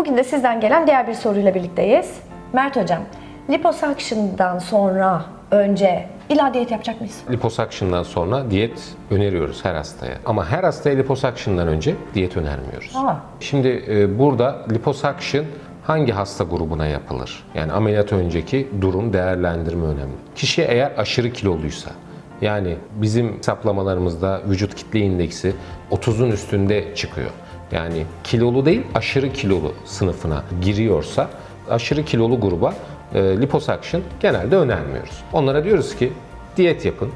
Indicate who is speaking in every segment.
Speaker 1: Bugün de sizden gelen diğer bir soruyla birlikteyiz. Mert Hocam, liposuction'dan sonra, önce illa diyet yapacak mıyız?
Speaker 2: Liposuction'dan sonra diyet öneriyoruz her hastaya. Ama her hastaya liposuction'dan önce diyet önermiyoruz.
Speaker 1: Aa.
Speaker 2: Şimdi e, burada liposuction hangi hasta grubuna yapılır? Yani ameliyat önceki durum değerlendirme önemli. Kişi eğer aşırı kiloluysa, yani bizim hesaplamalarımızda vücut kitle indeksi 30'un üstünde çıkıyor. Yani kilolu değil aşırı kilolu sınıfına giriyorsa aşırı kilolu gruba e, liposuction genelde önermiyoruz. Onlara diyoruz ki diyet yapın.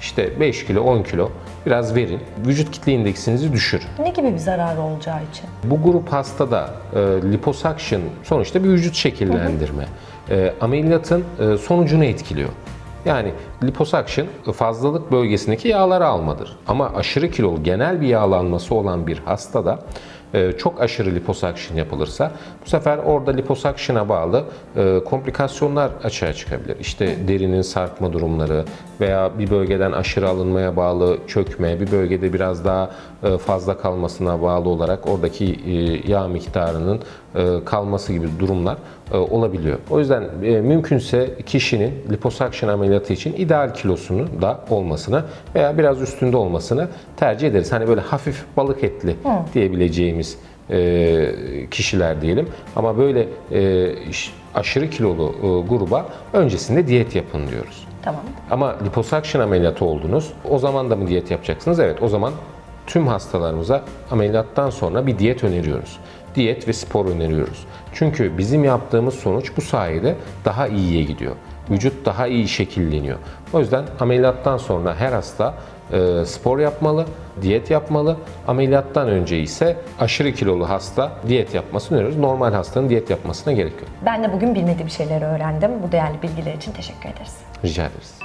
Speaker 2: İşte 5 kilo 10 kilo biraz verin. Vücut kitle indeksinizi düşürün.
Speaker 1: Ne gibi bir zararı olacağı için?
Speaker 2: Bu grup hastada e, liposuction sonuçta bir vücut şekillendirme. E, ameliyatın e, sonucunu etkiliyor. Yani liposuction fazlalık bölgesindeki yağları almadır. Ama aşırı kilolu genel bir yağlanması olan bir hastada e, çok aşırı liposuction yapılırsa bu sefer orada liposuction'a bağlı e, komplikasyonlar açığa çıkabilir. İşte derinin sarkma durumları veya bir bölgeden aşırı alınmaya bağlı çökme, bir bölgede biraz daha e, fazla kalmasına bağlı olarak oradaki yağ miktarının kalması gibi durumlar olabiliyor. O yüzden e, mümkünse kişinin liposuction ameliyatı için ideal kilosunun da olmasını veya biraz üstünde olmasını tercih ederiz. Hani böyle hafif balık etli diyebileceğimiz e, kişiler diyelim. Ama böyle e, aşırı kilolu e, gruba öncesinde diyet yapın diyoruz.
Speaker 1: Tamam.
Speaker 2: Ama liposuction ameliyatı oldunuz. O zaman da mı diyet yapacaksınız? Evet o zaman tüm hastalarımıza ameliyattan sonra bir diyet öneriyoruz. Diyet ve spor öneriyoruz. Çünkü bizim yaptığımız sonuç bu sayede daha iyiye gidiyor. Vücut daha iyi şekilleniyor. O yüzden ameliyattan sonra her hasta e, spor yapmalı, diyet yapmalı. Ameliyattan önce ise aşırı kilolu hasta diyet yapmasını öneriyoruz. Normal hastanın diyet yapmasına gerek yok.
Speaker 1: Ben de bugün bilmediğim şeyleri öğrendim. Bu değerli bilgiler için teşekkür ederiz.
Speaker 2: Rica ederiz.